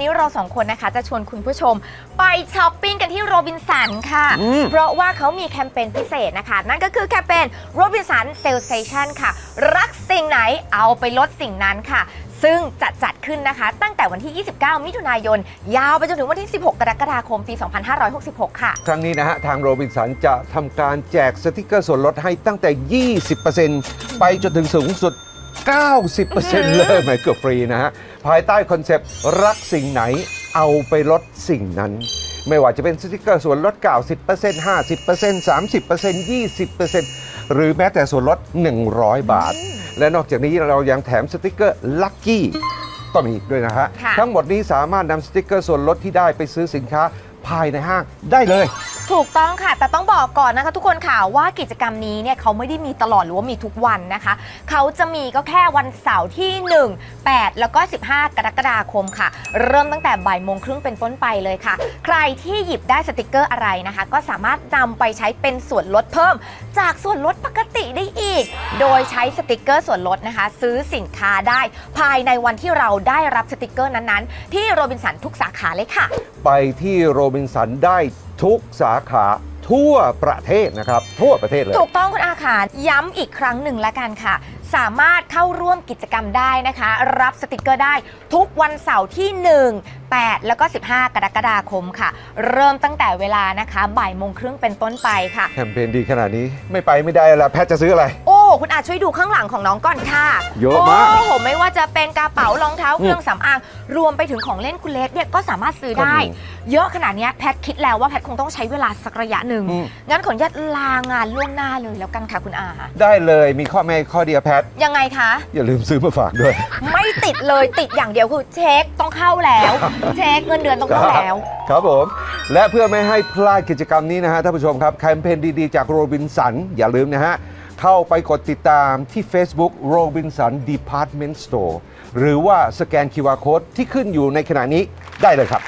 นี้เราสองคนนะคะ จะชวนคุณผู้ชมไปช้อปปิ้งกันที่โรบินสันค่ะ อืม เพราะว่าเขามีแคมเปญพิเศษนะคะ นั่นก็คือแคมเปญโรบินสันเซลเซชันค่ะ รักสิ่งไหนเอาไปลดสิ่งนั้นค่ะ ซึ่งจะจัดขึ้นนะคะ ตั้งแต่วันที่ 29 มิถุนายน ยาวไปจนถึงวันที่ 16 กรกฎาคมปี 2566 ค่ะ ครั้งนี้นะฮะ ทางโรบินสันจะทำการแจกสติกเกอร์ส่วนลดให้ตั้งแต่ 20%ไปจนถึงสูงสุด 90%เลยหมายเกือบฟรีนะฮะ ภายใต้คอนเซปต์รักสิ่งไหนเอาไปลดสิ่งนั้น ไม่ว่าจะเป็นสติกเกอร์ส่วนลด 90% 50% 30% 20%หรือแม้แต่ส่วนลด 100 บาท และนอกจากนี้เรายังแถมสติกเกอร์ลัคกี้ต้องมีอีกด้วยนะฮะ ค่ะ ทั้งหมดนี้สามารถนำสติกเกอร์ส่วนลดที่ได้ไปซื้อสินค้าภายในห้างได้เลย ถูกต้องค่ะ แต่ต้องบอกก่อนนะคะ ทุกคนค่ะว่ากิจกรรมนี้เนี่ยเขาไม่ได้มีตลอดหรือว่ามีทุกวันนะคะ เขาจะมีก็แค่วันเสาร์ที่ 1 8 แล้วก็ 15 กรกฎาคมค่ะ เริ่มตั้งแต่บ่ายโมงครึ่งเป็นต้นไปเลยค่ะ ใครที่หยิบได้สติกเกอร์อะไรนะคะ ก็สามารถนำไปใช้เป็นส่วนลดเพิ่ม จากส่วนลดปกติได้อีก โดยใช้สติกเกอร์ส่วนลดนะคะ ซื้อสินค้าได้ ภายในวันที่เราได้รับสติกเกอร์นั้นๆ ที่โรบินสันทุกสาขาเลยค่ะ ไปที่โรบินสันได้ ทุกสาขาทั่วประเทศนะครับ ทั่วประเทศเลย ถูกต้องคุณอาขาย้ำอีกครั้งหนึ่งละกันค่ะ สามารถเข้าร่วมกิจกรรมได้นะคะ รับสติกเกอร์ได้ทุกวันเสาร์ที่ 1 8 แล้วก็ 15 กรกฎาคมค่ะ เริ่มตั้งแต่เวลานะคะบ่ายโมงครึ่งเป็นต้นไปค่ะ แคมเปญดีขนาดนี้ไม่ไปไม่ได้ละแพทย์จะซื้ออะไร โอ้ คุณอาช่วยดูข้างหลังของน้องก่อนค่ะเยอะมาก โอ้โห ไม่ว่าจะเป็นกระ เป๋ารองเท้าเครื่องสำอางรวมไปถึงของเล่นคุณเล็กเนี่ยก็สามารถซื้อได้ก็มีเยอะขนาดเนี้ยแพทคิดแล้วว่าแพทคงต้องใช้เวลาสักระยะหนึ่ง อืม งั้นขออนุญาตลางานล่วงหน้าเลยแล้วกันค่ะคุณอา ได้เลยมีข้อแม้ข้อเดียวแพทย์ยังไงคะ อย่าลืมซื้อมาฝากด้วย ไม่ติดเลยติดอย่างเดียวคือเช็คต้องเข้าแล้ว เช็คเงินเดือนต้องเข้าแล้ว ครับผม และเพื่อไม่ให้พลาดกิจกรรมนี้นะฮะท่านผู้ชมครับ แคมเปญดี ๆ จากโรบินสัน อย่าลืมนะฮะ เข้าไปกดติดตามที่ Facebook Robinson Department Store หรือว่าสแกน QR Code ที่ขึ้นอยู่ในขณะนี้ได้เลยครับ